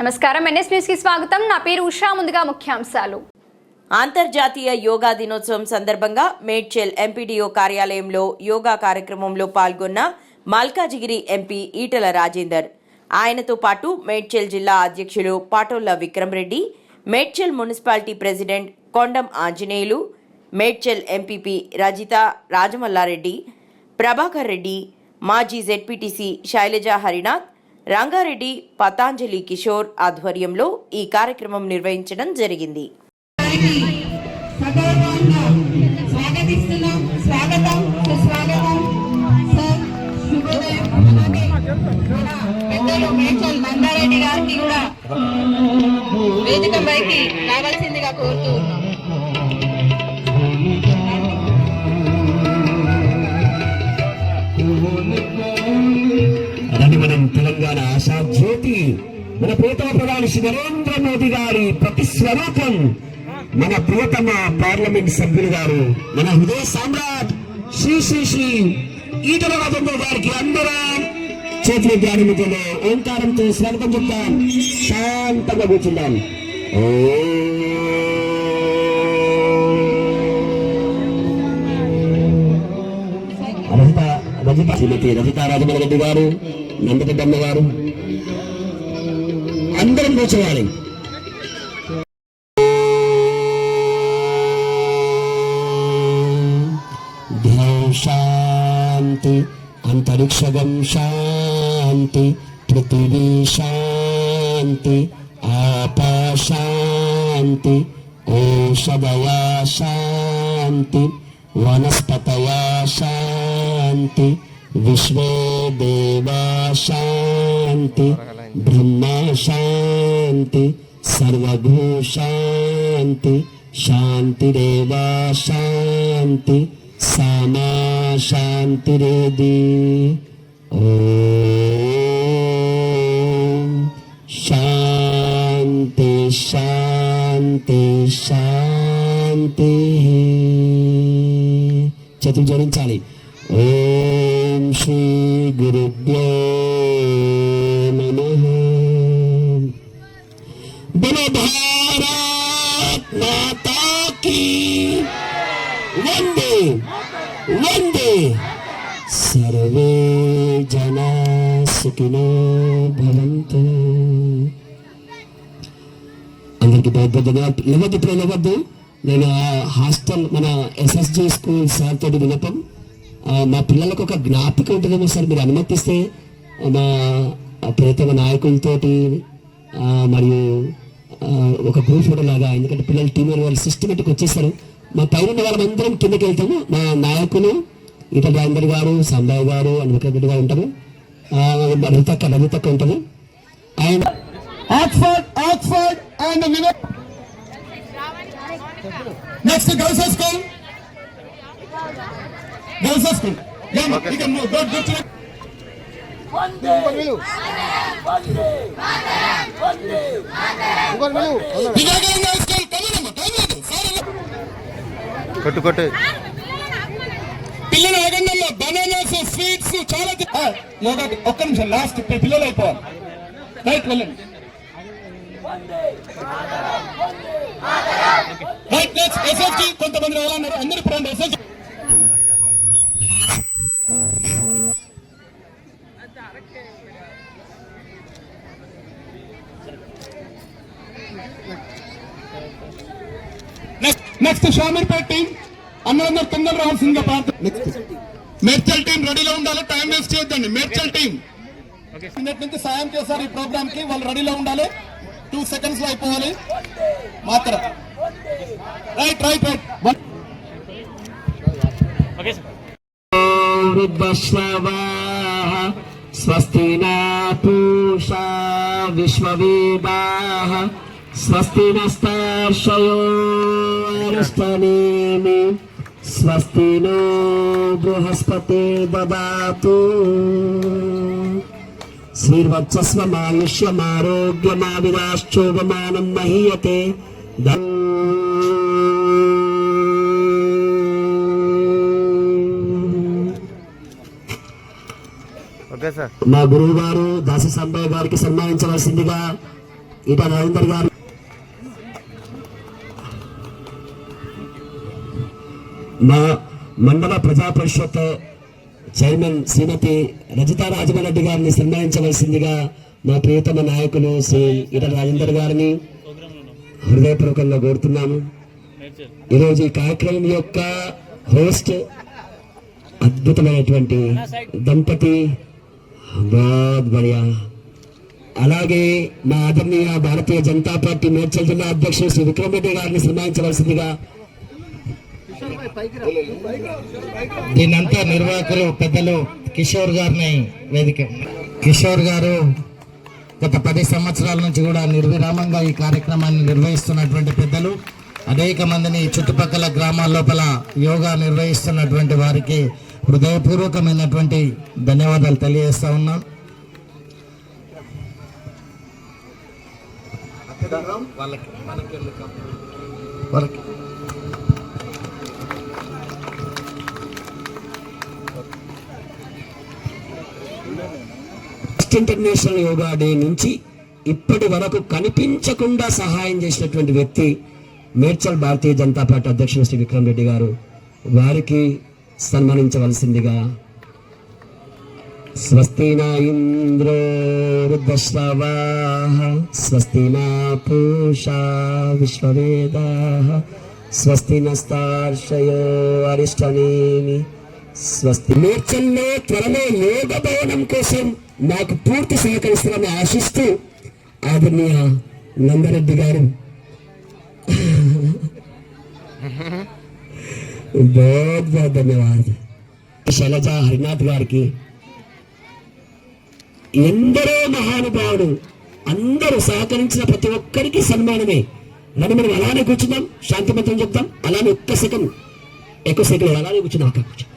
నమస్కారం. ఎన్ఎస్ న్యూస్కి స్వాగతం. నా పేరు ఉషా. ముందుగా ముఖ్యాంశాలు. అంతర్జాతీయ యోగా దినోత్సవం సందర్భంగా మేడ్చల్ ఎంపీడీఓ కార్యాలయంలో యోగా కార్యక్రమంలో పాల్గొన్న మల్కాజిగిరి ఎంపీ ఈటల రాజేందర్. ఆయనతో పాటు మేడ్చల్ జిల్లా అధ్యక్షులు Patolla Vikram Reddy Medchal municipality president Kondam Anjaneyulu Medchal MPP Rajitha Rajamallareddy Prabhakar Reddy మాజీ జెడ్పీటీసీ శైలజ హరినాథ్ రంగారెడ్డి పతాంజలి కిషోర్ ఆధ్వర్యంలో ఈ కార్యక్రమం నిర్వహించడం జరిగింది. వారిని గారికి కూడా వేదికపైకి రావాల్సిందిగా కోరుతూ తెలంగాణ ఆశాజ్యోతి మన ప్రియతమ ప్రధాని శ్రీ నరేంద్ర మోదీ గారి ప్రతి స్వరూపం మన ప్రియతమ పార్లమెంట్ సభ్యులు గారు మన హృదయ సామ్రాట్ శ్రీ శ్రీ శ్రీ ఈటల రాజేంద్ర గారికి అందరం చేతులు ధ్యానముతో ఓంకారంతో స్వాగతం చెప్తాం. శాంతంగా కూర్చుందాం. రజిత రజిత శ్రీమతి రజిత రాజమలరెడ్డి గారు. నందపెద్దమ్మ గారు అందరం కూర్చోవాలి. శాంతి అంతరిక్షగం శాంతి పృథివీ శాంతి ఆపా శాంతి ఓషధయా శాంతి వనస్పతయా శాంతి విశ్వే దేవా శాంతి బ్రహ్మ శాంతి సర్వభూ శాంతి శాంతిరేవా శాంతి సమా శాంతిరేది ఓం శాంతి శాంతి శాంతి చేతులు జోడించాలి ఓం శ్రీ గురుభ్యో నమః बोलो भारत माता की वंदे वंदे सर्वे जना सुखिनो भवन्तु అందరికి పెద్ద పెద్దగా లేవద్దు ఇప్పుడు లేవద్దు నేను ఆ హాస్టల్ మన ఎస్ఎస్జి స్కూల్ సార్ తోటి వినపం ఆ, మా పిల్లలకు ఒక జ్ఞాపిక ఉంటుందేమో సార్ మీరు అనుమతిస్తే మా ప్రియతమ నాయకులతోటి మరియు ఒక గ్రూప్ ఫోటో లాగా ఎందుకంటే పిల్లలు టీం వాళ్ళు సిస్టమేటిక్ వచ్చేస్తారు మా పైన వాళ్ళందరం కిందకి వెళ్తాము. మా నాయకులు ఈటల రాజేందర్ గారు సంబాయ్ గారు అన్వికర్ రెడ్డి గారు ఉంటారు. రవితక్క రవితక్క ఉంటుంది and Oxford Oxford and next girls school school కొట్టు కొట్టు. పిల్లల ఆగండంలో బనానాస్ స్వీట్స్ చాలా యోగా ఒక్క నిమిషం లాస్ట్ పిల్లలు అయిపోవాలి. రైట్ వెళ్ళండి. రైట్ నెక్స్ట్ ఎస్ఎస్కి కొంతమంది రావాలన్నారు అందరూ ఇప్పుడు రండి నెక్స్ట్ నెక్స్ట్ షామీర్పేట టీం అందరందరూ తొందర రావాల్సిందిగా ప్రార్థన నెక్స్ట్ మేడ్చల్ టీం రెడీలో ఉండాలి. టైం వేస్ట్ చేయొద్దండి. మేడ్చల్ టీం నిన్నటి నుంచి సాయం చేశారు ఈ ప్రోగ్రామ్కి వాళ్ళు రెడీలో ఉండాలి. టూ సెకండ్స్లో అయిపోవాలి. మాత్రం. రైట్ రైట్ రైట్ స్వస్తి నా పూషా విశ్వవేదాః స్వస్తి నస్తార్షయోస్తనేమి స్వస్తి నో బృహస్పతి దదాతు. శ్రీర్వత్సస్వమాయుష్యమారోగ్యమావిరాశ్చోపమానం మహీయతే. మా గురువు గారు దాసి సంబయ్య గారికి సన్మానించవలసిందిగా ఈట రవీందర్ గారు మా మండల ప్రజా పరిషత్ చైర్మన్ శ్రీమతి రజితా రాజమరెడ్డి గారిని సన్మానించవలసిందిగా మా ప్రియతమ నాయకులు శ్రీ ఈటల రాజేందర్ గారిని హృదయపూర్వకంగా కోరుతున్నాము. ఈరోజు ఈ కార్యక్రమం యొక్క హోస్ట్ అద్భుతమైనటువంటి దంపతి బడియా అలాగే మా ఆదరణీయ భారతీయ జనతా పార్టీ మేడ్చల్ జిల్లా అధ్యక్షుడు శ్రీ విక్రమ్ రెడ్డి గారిని సన్మానించవలసిందిగా దీనంతా నిర్వాహకులు పెద్దలు కిషోర్ గారిని వేదిక కిషోర్ గారు గత పది సంవత్సరాల నుంచి కూడా నిర్విరామంగా ఈ కార్యక్రమాన్ని నిర్వహిస్తున్నటువంటి పెద్దలు అనేక మందిని చుట్టుపక్కల గ్రామాల లోపల యోగా నిర్వహిస్తున్నటువంటి వారికి హృదయపూర్వకమైనటువంటి ధన్యవాదాలు తెలియజేస్తా ఉన్నాం. వాళ్ళకి వాళ్ళకి. ఇంటర్నేషనల్ యోగా డే నుంచి ఇప్పటి వరకు కనిపించకుండా సహాయం చేసినటువంటి వ్యక్తి మేడ్చల్ భారతీయ జనతా పార్టీ అధ్యక్షుడు శ్రీ విక్రమ్ రెడ్డి గారు వారికి సన్మానించవలసిందిగా స్వస్తి నా ఇంద్రో వృద్ధశ్రవా స్వస్తి నా పూషా విశ్వవేదా స్వస్తి నస్తార్షయో అరిష్టనేమి స్వస్తి. మూర్చల్లో త్వరలో యోగ భవనం కోసం నాకు పూర్తి సహకరిస్తారని ఆశిస్తూ ఆదరణీయ నందరెడ్డి గారు. బహుత్ బహుత్ ధన్యవాద్ శైలజ హరినాథ్ గారికి. ఎందరో మహానుభావుడు అందరూ సహకరించిన ప్రతి ఒక్కరికి సన్మానమే. మనం మనం అలానే కూర్చుందాం శాంతి మంత్రం చెప్తాం అలానే ఒక్క సెకండ్ ఎక్కువ సెకండ్ అలానే కూర్చుందాం అక్కడ కూర్చుందాం